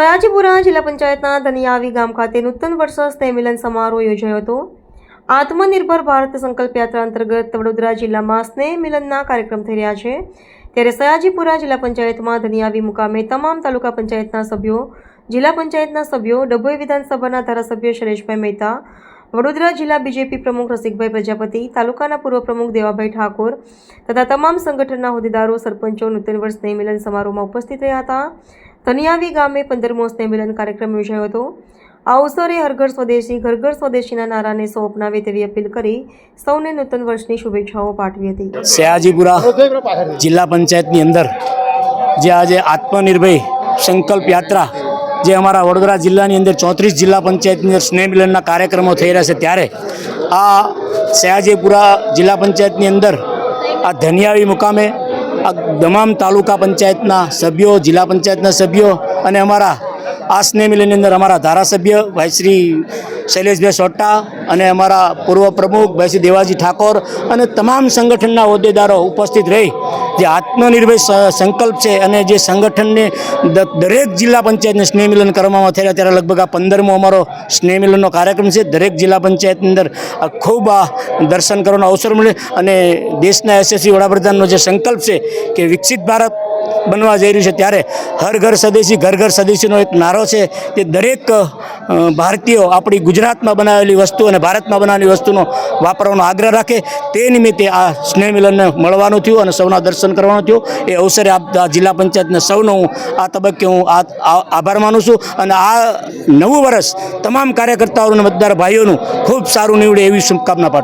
સયાજીપુરા જિલ્લા પંચાયતના ધનિયાવી ગામ ખાતે નૂતન વર્ષ સ્નેહ મિલન સમારોહ યોજાયો હતો. આત્મનિર્ભર ભારત સંકલ્પ યાત્રા અંતર્ગત વડોદરા જિલ્લામાં સ્નેહ મિલનના કાર્યક્રમ થઈ રહ્યા છે. ત્યારે સયાજીપુરા જિલ્લા પંચાયતમાં ધનિયાવી મુકામે તમામ તાલુકા પંચાયતના સભ્યો, જિલ્લા પંચાયતના સભ્યો, ડભોઈ વિધાનસભાના ધારાસભ્ય શૈલેષભાઈ મહેતા, વડોદરા જિલ્લા બીજેપી પ્રમુખ રસિકભાઈ પ્રજાપતિ, તાલુકાના પૂર્વ પ્રમુખ દેવાભાઈ ઠાકોર તથા તમામ સંગઠનના હોદ્દેદારો, સરપંચો નૂતન વર્ષ સ્નેહ મિલન સમારોહમાં ઉપસ્થિત રહ્યા હતા. ધનિયાવી ગામે પંદરમો સ્નેહમિલન કાર્યક્રમ યોજાયો હતો. આ અવસરે હરઘર સ્વદેશી ઘર ઘર સ્વદેશીના નારાને સૌ અપનાવે તેવી અપીલ કરી સૌને નૂતન વર્ષની શુભેચ્છાઓ પાઠવી હતી. સયાજીપુરા જિલ્લા પંચાયતની અંદર જે આજે આત્મનિર્ભય સંકલ્પ યાત્રા જે અમારા વડોદરા જિલ્લાની અંદર ચોત્રીસ જિલ્લા પંચાયતની અંદર સ્નેહમિલનના કાર્યક્રમો થઈ રહ્યા છે ત્યારે આ સયાજીપુરા જિલ્લા પંચાયતની અંદર આ ધનિયાવી મુકામે આ તમામ તાલુકા પંચાયતના સભ્યો, જિલ્લા પંચાયતના સભ્યો અને અમારા આ સ્નેહ મિલનની અંદર અમારા ધારાસભ્ય ભાઈ શ્રી શૈલેષભાઈ સોટ્ટા અને અમારા પૂર્વ પ્રમુખ ભાઈ દેવાજી ઠાકોર અને તમામ સંગઠનના હોદ્દેદારો ઉપસ્થિત રહી જે આત્મનિર્ભર સંકલ્પ છે અને જે સંગઠનને દરેક જિલ્લા પંચાયતને સ્નેહ મિલન કરવામાં થયેલા ત્યારે લગભગ આ પંદરમો અમારો સ્નેહ મિલનનો કાર્યક્રમ છે. દરેક જિલ્લા પંચાયતની અંદર ખૂબ આ દર્શન કરવાનો અવસર મળે અને દેશના યશસ્વી વડાપ્રધાનનો જે સંકલ્પ છે કે વિકસિત ભારત બનવા જઈ રહ્યું છે ત્યારે હર ઘર સ્વદેશી, ઘર ઘર સ્વદેશીનો એક નારો છે કે દરેક ભારતીયો આપણી ગુજરાતમાં બનાવેલી વસ્તુ અને ભારતમાં બનાવેલી વસ્તુનો વાપરવાનો આગ્રહ રાખે. તે નિમિત્તે આ સ્નેહ મિલનને મળવાનું થયું અને સૌના દર્શન કરવાનું થયું. એ અવસરે આ આ જિલ્લા પંચાયતને સૌનો હું આ તબક્કે હું આ આભાર માનું છું અને આ નવું વર્ષ તમામ કાર્યકર્તાઓ અને મતદાર ભાઈઓનું ખૂબ સારું નીવડે એવી શુભકામના પાઠવું